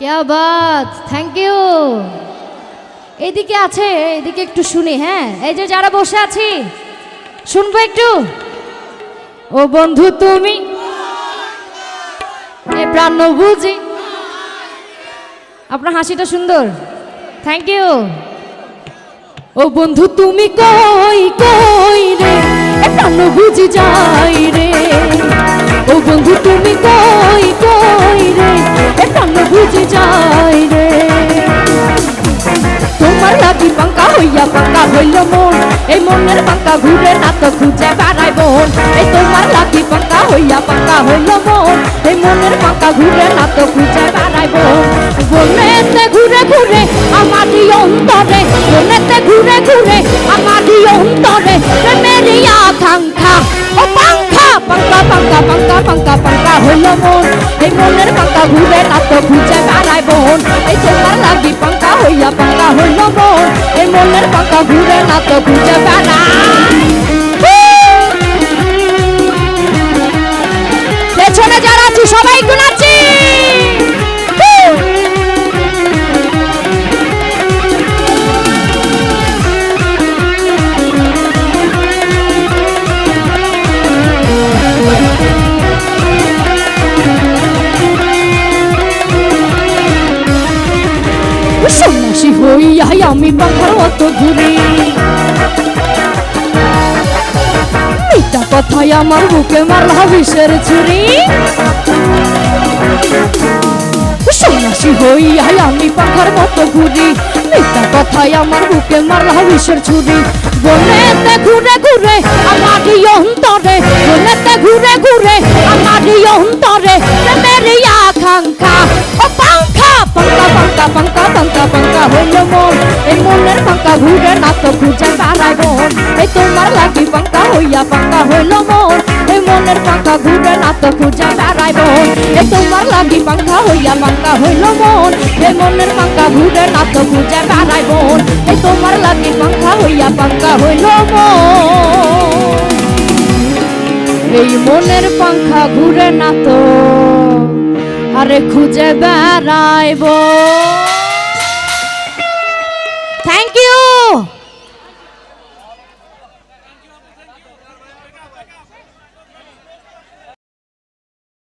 क्या Baat thank you আছে একটু শুনি হ্যাঁ? এই যে যারা বসে আছি, শুনব একটু? ও বন্ধু, তুমি? এ আপনার হাসিটা সুন্দর। থ্যাংক ইউ ও বন্ধু, তুমি কই কই রে? প্রাণ বুঝি যাই রে। তোমার লাগি পাঙ্কা হইয়া পাঙ্কা হইল মন। এই মনের পাঙ্কা ঘুরে না তো খুঁজে বেড়াই বোন এই তোমার লাগি পাঙ্কা হইয়া পাঙ্কা হইল মন। এই মনের পাঙ্কা ঘুরে না তো খুঁজে বেড়াই বোন বনেতে ঘুরে ঘুরে আমারই অন্তরে বনেতে ঘুরে ঘুরে আমারই অন্তরে প্রেমেরই আকাঙ্ক্ষা। ও পাঙ্খা পাঙ্কা পাঙ্কা পাঙ্কা পাঙ্কা পাঙ্কা হইল মন। এই মনের পাঙ্কা ঘুরে না তো খুঁজে বেড়াই বোন এই তোমার লাগি পাঙ্কা হইয়া পাকা হইল মন এই মনের পাকা ঘুরে না তো খুঁজে বেড়াই হইয়াই আমি বাংলার অত ঘুরি। মিথ্যা কথাই আমার বুকে মারলা বিষের ছুরি। সন্ন্যাসী হইয়াই আমি পাখার মতো ঘুরি। মিথ্যা কথাই আমার বুকে মারলা বিষের ছুরি। বনেতে ঘুরে ঘুরে আমারই অন্তরে, বনেতে ঘুরে ঘুরে আমারই অন্তরে, প্রেমেরই আকাঙ্ক্ষা। ও পাঙ্খা পাঙ্কা পাঙ্কা পাঙ্কা পাঙ্কা পাঙ্কা হইল পাঙ্কা ঘুরে না তো খুঁজে বেড়াই মন এই তোমার লাগি পাঙ্কা হইয়া পাঙ্কা হইল মন। এই মনের পাঙ্কা ঘুরে না তো খুঁজে বেড়াই মন এই তোমার লাগি পাঙ্কা হইয়া পাঙ্কা হইল মন। এই মনের পাঙ্কা ঘুরে না তো খুঁজে বেড়াই মন এই তোমার লাগি পাঙ্কা হইয়া পাঙ্কা হইল মন। এই মনের পাঙ্খা ঘুরে না তো আরে খুঁজে বেড়াইব।